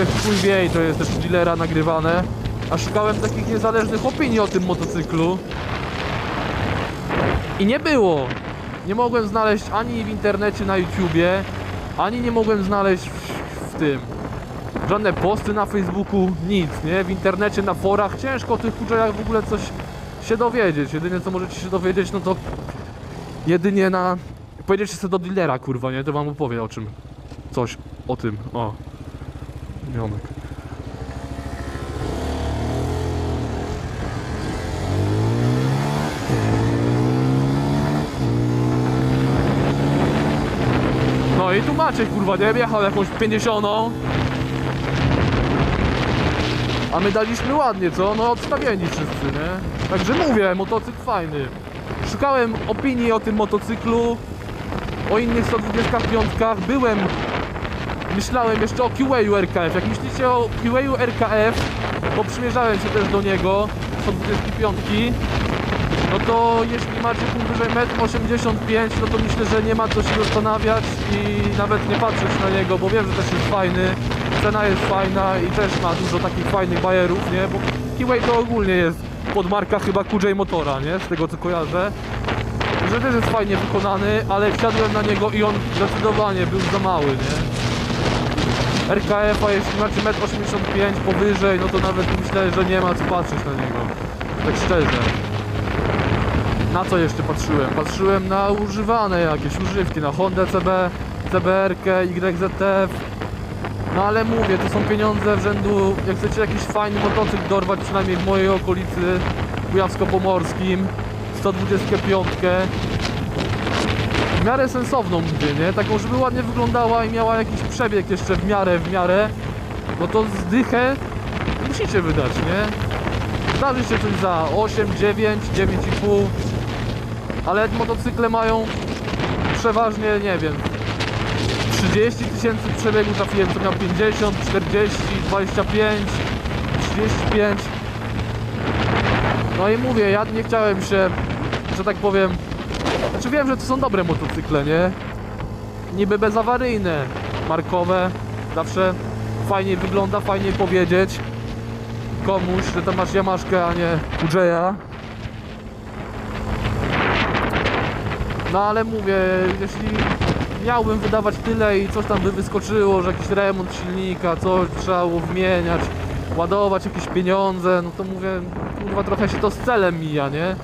że chuj wie i to jest też dealera nagrywane. A szukałem takich niezależnych opinii o tym motocyklu. I nie było. Nie mogłem znaleźć ani w internecie na YouTubie, ani nie mogłem znaleźć w, w tym. Żadne posty na Facebooku, nic, nie? W internecie, na forach ciężko o tych kuczajach w ogóle coś się dowiedzieć. Jedynie co możecie się dowiedzieć, no to jedynie na... Pojedziecie sobie do dealera, kurwa, nie? To wam opowie o czym. Coś o tym, o. Ziomek. No i tu macie, kurwa, nie? Jechał jakąś 50 a my daliśmy ładnie, co? No odstawieni wszyscy, nie? Także mówię, motocykl fajny. Szukałem opinii o tym motocyklu, o innych 125. Byłem, myślałem jeszcze o QA RKF. Jak myślicie o QA RKF, bo przymierzałem się też do niego, 125. No to jeśli macie powyżej 1,85 m, no to myślę, że nie ma co się zastanawiać i nawet nie patrzeć na niego, bo wiem, że też jest fajny. Cena jest fajna i też ma dużo takich fajnych bajerów, nie? Bo Keyway to ogólnie jest podmarka chyba QJ Motora, nie? Z tego co kojarzę. Że też jest fajnie wykonany, ale wsiadłem na niego i on zdecydowanie był za mały, nie? RKF, a jeśli macie 1,85 m powyżej, no to nawet myślę, że nie ma co patrzeć na niego. Tak szczerze. Na co jeszcze patrzyłem? Patrzyłem na używane jakieś używki, na Honda CB, CBR, YZF. No ale mówię, to są pieniądze w rzędu, jak chcecie jakiś fajny motocykl dorwać, przynajmniej w mojej okolicy, Kujawsko-Pomorskim, 125. W miarę sensowną mówię, nie? Taką, żeby ładnie wyglądała i miała jakiś przebieg jeszcze w miarę, w miarę. No to zdychę musicie wydać, nie? Zdarzy się coś za 8, 9, 9,5 ale motocykle mają przeważnie, nie wiem 30 tysięcy przebiegu trafiłem, co miał 50, 40, 25 35 no i mówię, ja nie chciałem się że tak powiem znaczy wiem, że to są dobre motocykle, nie? niby bezawaryjne markowe zawsze fajniej wygląda, fajniej powiedzieć komuś, że to masz Yamaszkę, a nie UJ-a. No ale mówię, jeśli miałbym wydawać tyle i coś tam by wyskoczyło, że jakiś remont silnika, coś trzeba było wymieniać, ładować jakieś pieniądze, no to mówię, kurwa trochę się to z celem mija, nie?